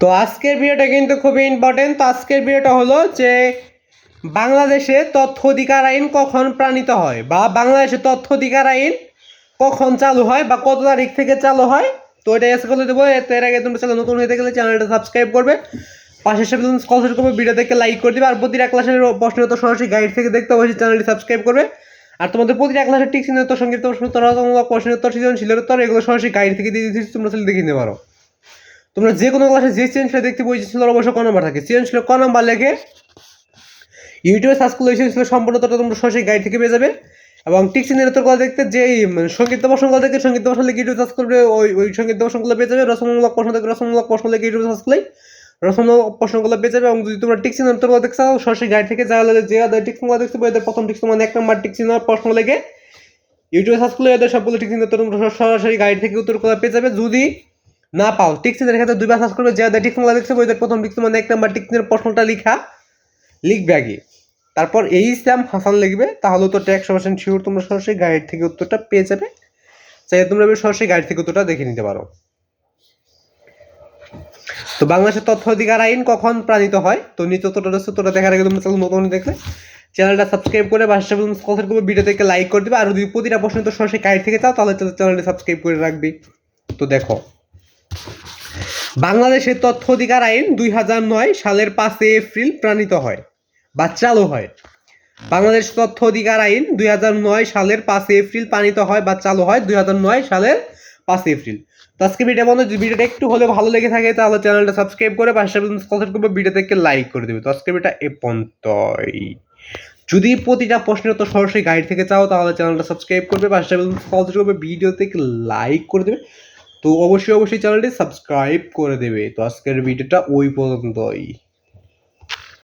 তো আজকের ভিডিওটা কিন্তু খুবই ইম্পর্টেন্ট তো আজকের ভিডিওটা হলো যে বাংলাদেশে তথ্য অধিকার আইন কখন প্রাণিত হয় বা বাংলাদেশে তথ্য অধিকার আইন কখন চালু হয় বা কত তারিখ থেকে চালু হয়, তো এটা এসে করে দেবো। এর আগে তোমরা চ্যানেল নতুন হয়ে গেলে চ্যানেলটা সাবস্ক্রাইব করবে। পাশে সাথে কলসেট করবে ভিডিও দেখে লাইক করে দিবে। আর প্রতিটা ক্লাসের প্রশ্ন তো সরাসরি গাইড থেকে দেখতে অবশ্যই চ্যানেলটি সাবস্ক্রাইব করবে। আর তোমাদের প্রতিটা ক্লাসের টিক চিহ্ন সংক্ষিপ্ত প্রশ্ন উত্তর, রচনামূলক প্রশ্নের উত্তর, সৃজনশীলের উত্তর, এগুলো সরাসরি গাইড থেকে দিয়ে দিচ্ছি, তোমরা দেখে নিতে পারো। তোমরা যে কোনো ক্লাসে যে সৃজনশীল দেখতে বইছি ছিল অবশ্যই ক নাম্বার থাকে। চেঞ্জ ছিল ক নাম্বার লেখে ইউটিউবে সার্চ করলে সৃজনশীল সম্পূর্ণ তথ্য তোমরা সরাসরি গাইড থেকে পেয়ে যাবে। এবং টিক চিহ্নের কথা দেখতে যে সংক্ষিপ্ত প্রশ্নগুলো দেখতে সংক্ষিপ্ত প্রশ্ন লিখে ইউটিউবে সার্চ করবে ওই ওই সংক্ষিপ্ত প্রশ্নগুলো পেয়ে যাবে। রসমূলক প্রশ্ন দেখবে রসমূলক প্রশ্ন লিখে ইউটিউবে সার্চ করলেই রসমূলক প্রশ্নগুলো পেয়ে যাবে। এবং যদি তোমরা টিক চিহ্নের উত্তরগুলো দেখতে চাও, সরাসরি গাইড থেকে যা হলে যে আদার টিক চিহ্নগুলো দেখতে পাবে প্রথম টিক চিহ্ন মানে এক নম্বর টিক চিহ্ন প্রশ্ন লেগে ইউটিউবে সার্চ করলে এদের সবগুলো টিক চিহ্ন উত্তর তোমরা সরাসরি গাইড থেকে উত্তর উত্তরগুলো পেয়ে যাবে। যদি না পাও টিক চিহ্নের ক্ষেত্রে দুইবার সার্চ করবে, যে আদার টিক চিহ্নগুলো দেখতে পাবে প্রথম টিক চিহ্ন মানে এক নম্বর টিক চিহ্নের প্রশ্নটা লেখা, লিখবে আগে। তারপর এই ইসলাম হাসান লিখবে, তাহলে তো একশো পার্সেন্ট শিওর তোমরা সরাসরি গাইড থেকে উত্তরটা পেয়ে যাবে। চাইলে তোমরা সরাসরি গাইড থেকে উত্তরটা দেখে নিতে পারো। তো বাংলাদেশের তথ্য অধিকার আইন কখন প্রণীত হয়? তো নিচে উত্তরটা রয়েছে, উত্তরটা দেখার আগে তোমরা চ্যানেল নতুন দেখলে। চ্যানেলটা সাবস্ক্রাইব করে কথা করবে ভিডিও থেকে লাইক করে দিবে। আর যদি প্রতিটা প্রশ্ন তো সরাসরি গাইড থেকে চাও, তাহলে চ্যানেলটা সাবস্ক্রাইব করে রাখবি। তো দেখো। বাংলাদেশের তথ্য অধিকার আইন দুই হাজার নয় সালের পাঁচই এপ্রিল প্রাণিত হয় বা চালু হয়। বাংলাদেশ তথ্য অধিকার আইন দুই হাজার নয় সালের পাঁচই এপ্রিল পালিত হয় বা চালু হয় দুই হাজার নয় সালের পাঁচই এপ্রিল। তো আজকে ভিডিও বন্ধু ভিডিওটা একটু হলেও ভালো লেগে থাকে, তাহলে চ্যানেলটা সাবস্ক্রাইব করে পাশে কনসার্ট করবে ভিডিও থেকে লাইক করে দেবে। তো আজকে ভিডিওটা এ পর্যন্তই। যদি প্রতিটা প্রশ্নের তো সরাসরি গাইড থেকে চাও, তাহলে চ্যানেলটা সাবস্ক্রাইব করবে, পাশে কনসার্ট করবে ভিডিও থেকে লাইক করে দেবে। তো অবশ্যই অবশ্যই চ্যানেলটি সাবস্ক্রাইব করে দেবে। তো আজকের ভিডিওটা ওই পর্যন্তই।